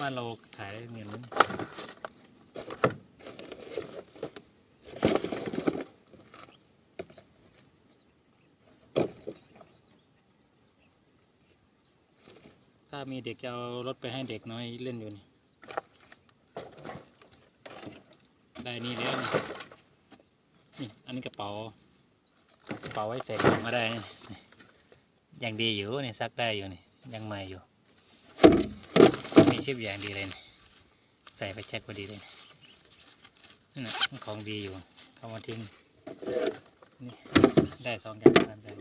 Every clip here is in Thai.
บ้านเราขายได้เงินถ้ามีเด็กจะเอารถไปให้เด็กน้อยเล่นอยู่นี่ ได้นี่แล้วนี่นี่อันนี้กระเป๋ากระเป๋าไว้ใส่ของก็ได้นี่นี่ยังดีอยู่นี่ซักได้อยู่นี่ ยังใหม่อยู่ ชิปอย่างดีเลยนี่ใส่ไปแจ็คพอดีเลยนี่นะของดีอยู่เข้ามาทิ้งนี่ได้สองอย่างนั้นเลย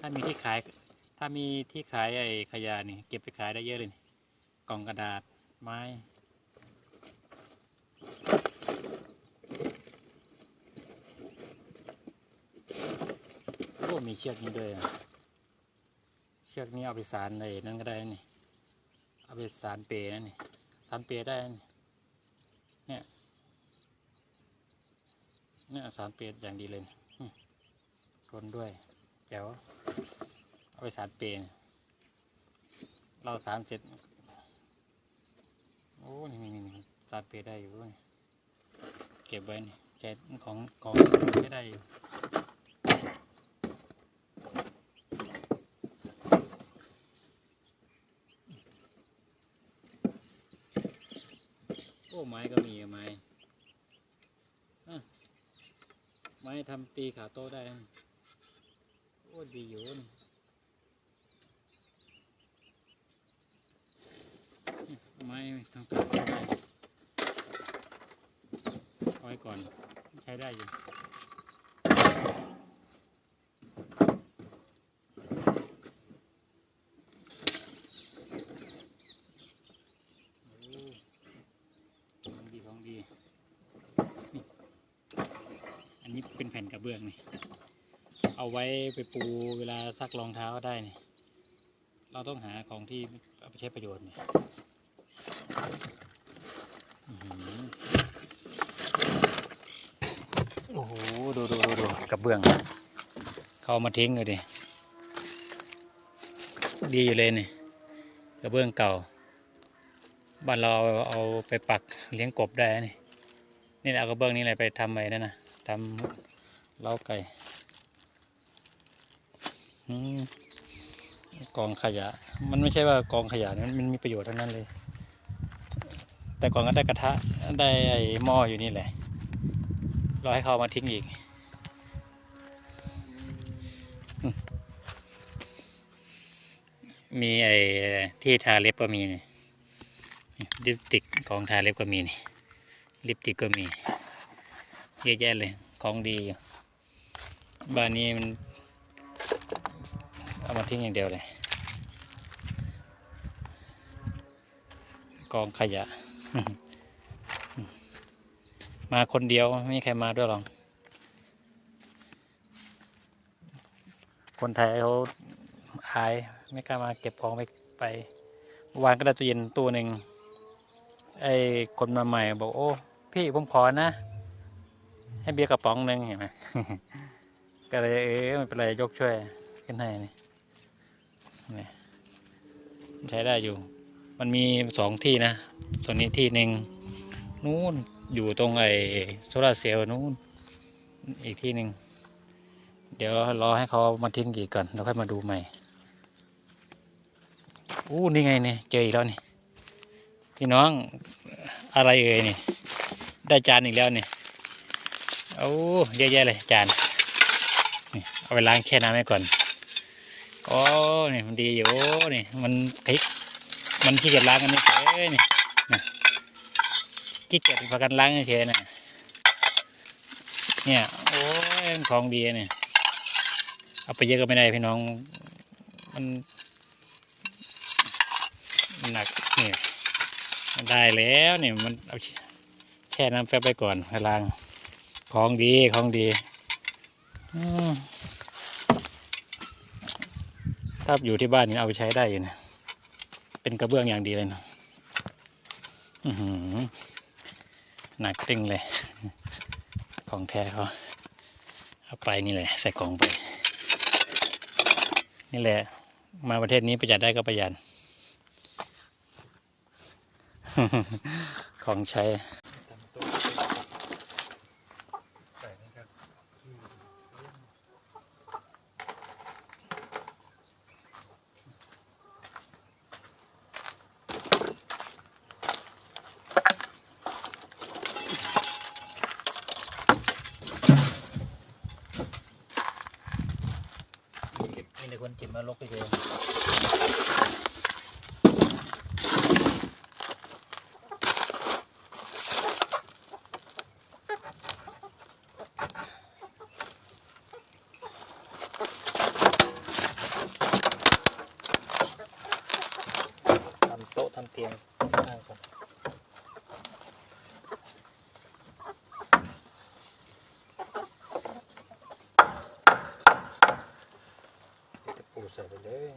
ถ้ามีที่ขาย ถ้ามีที่ขายไอ้ขยะนี่เก็บไปขายได้เยอะเลยนี่กล่องกระดาษไม้โอ้มีเชือกนี้ด้วยอะ ชือกนี้เอาไปสารเลยนั่นก็ได้นี่ เอาไปสารเปร์นั่นนี่ สารเปร์ได้นี่เนี่ย เนี่ยสารเปร์อย่างดีเลยทนด้วยแจ๋วเอาไปสารเปรย์นี่เราสารเสร็จ โอ้นี่นี่นี่สารเปร์ได้อยู่ เก็บไว้นี่ใช้ของของไม่ได้อยู่ อ้ไม้ก็มีไม้ไม้ทำตีขาโต๊ะได้ โอ้ดีอยู่นไม้ทำขาโต๊ะได้ไว้ก่อน ใช้ได้อยู่โอ้ ของดีของดี นี่ อันนี้เป็นแผ่นกระเบื้องนี่เอาไว้ไปปูเวลาซักรองเท้าได้นี่เราต้องหาของที่เอาไปใช้ประโยชน์นี่โอ้โหดูดูดูดูกระเบื้อง เขามาทิ้งเลยดิดีอยู่เลยนี่กระเบื้องเก่าบ้านเราเอาไปปักเลี้ยงกบได้นะนี่นี่แหละเอากระเบื้องนี่แหละไปทำไปนั่นนะทำ เล้าไก่กองขยะ มันไม่ใช่ว่ากองขยะนะมันมันมีประโยชน์ทั้งนั้นเลย แต่ก่อนก็ได้กระทะได้ไอ้หม้ออยู่นี่แหละรอให้เขามาทิ้งอีกมีไอ้ที่ทาเล็บก็มีนี่ลิปติกของทาเล็บก็มีนี่ลิปติกก็มีเยอะแยะเลยของดีอยู่ บ้านนี้มันเอามาทิ้งอย่างเดียวเลย กองขยะ มาคนเดียวไม่มีใครมาด้วยหรอกคนไทยเขาอายไม่กล้ามาเก็บของไปไปวานก็ได้ตู้เย็นตู้หนึ่งไอ้คนมาใหม่บอกโอ้ พี่ผมขอนะ ให้เบียร์กระป๋องหนึ่งเห็นไหม ก็เลยเออไม่เป็นไรยกช่วยขึ้นให้นี่นี่ใช้ได้อยู่ มันมีสองที่นะส่วนนี้ที่หนึ่งนู้นอยู่ตรงไอ้โซลาเซลล์นู้นอีกที่หนึ่งเดี๋ยวรอให้เขามาทิ้งกี่ก่อนแล้วค่อยมาดูใหม่อู้นี่ไงเนี่ยเจออีกแล้วนี่พี่น้องอะไรเอ่ยนี่ได้จานอีกแล้วนี่โอ้เยอะแยะเลยจาน เอาไปล้างแช่น้ำไว้ก่อนโอ้นี่มันดีอยู่นี่มันพริกมันขี้เกียจล้างกันไม่เฉยนี่นะขี้เกียจพากันล้างเฉยนะเนี่ยโอ้ยของดีเนี่ยเอาไปเยอะก็ไม่ได้พี่น้อง มันหนักนี่ได้แล้วเนี่ยมันเอาแช่น้ำแป๊บไปก่อนไปล้างของดีของดี ถ้าอยู่ที่บ้านนี่เอาไปใช้ได้อยู่นะ เป็นกระเบื้องอย่างดีเลยนะหนักจริงเลย ของแท้เขาเอาไปนี่แหละใส่กล่องไป นี่แหละ มาประเทศนี้ประหยัดได้ก็ประหยัดของใช้ ทำตัวใส่นะครับอืม เก็บ มีแต่คนจิบมาลกไปเฉย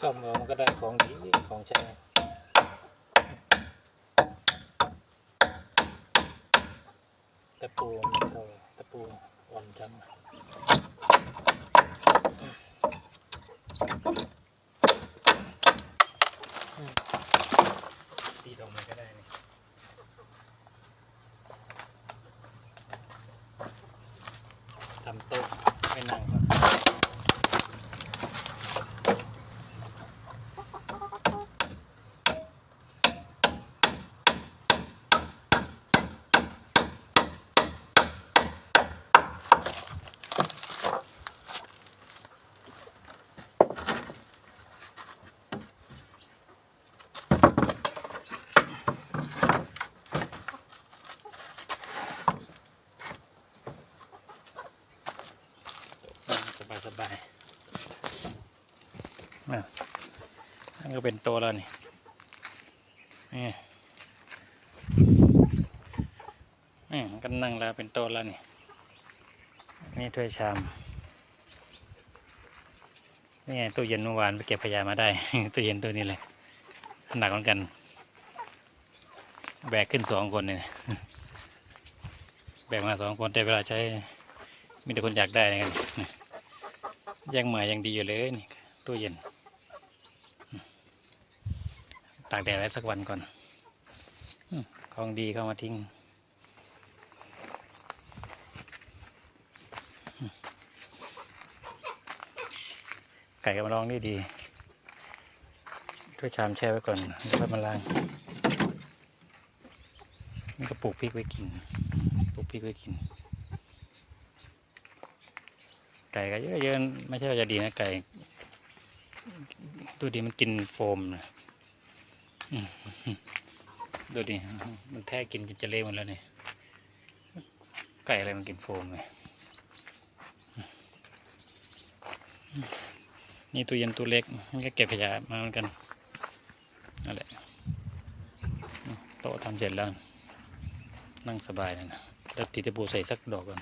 ทำโตะทำเตียงนั่งก่อนจะปูมันก็ได้ของดีของใช้ตะปูไม่เข้าตะปูอ่อนจัง ตีตรงมันก็ได้นี่ ทำโต๊ะให้นั่งก่อนสบายสบายๆอะนั่น ก็เป็นต๊ะแล้วนี่นี่นี่มันก็นั่งแล้วเป็นต๊ะแล้วนี่นี่ถ้วยชามนี่ไงตู้เย็นเมื่อวานไปเก็บขยะมาได้ ตู้เย็นตัวนี้เลยหนักเหมือนกัน แบกขึ้นสองคนเนี่ยแบกมาสองคนแต่เวลาใช้มีแต่คนอยากได้นะครับนี่ยังใหม่ยังดีอยู่เลยนี่ตู้เย็นอืม ตากแดดไว้สักวันก่อนอของดีเข้ามาทิ้งไก่กำลังนี่ดีถ้วยชามแช่ไว้ก่อนแล้วค่อยมาล้างนี่ก็ปลูกพริกไว้กินปลูกพริกไว้กิน ไก่ก็เยอะเยอะไม่ใช่ว่าจะดีนะไก่ดูดิมันกินโฟมนะอืม ดูดิมันแท้กินจนจะเละหมดแล้วเนี่ยไก่อะไรมันกินโฟมเลยนี่ตู้เย็นตู้เล็กมันก็เก็บขยะมาเหมือนกันนั่นแหละโต๊ะทำเสร็จแล้ว นั่งสบายเลยนะแล้วติดตะปูใส่สักดอกก่อน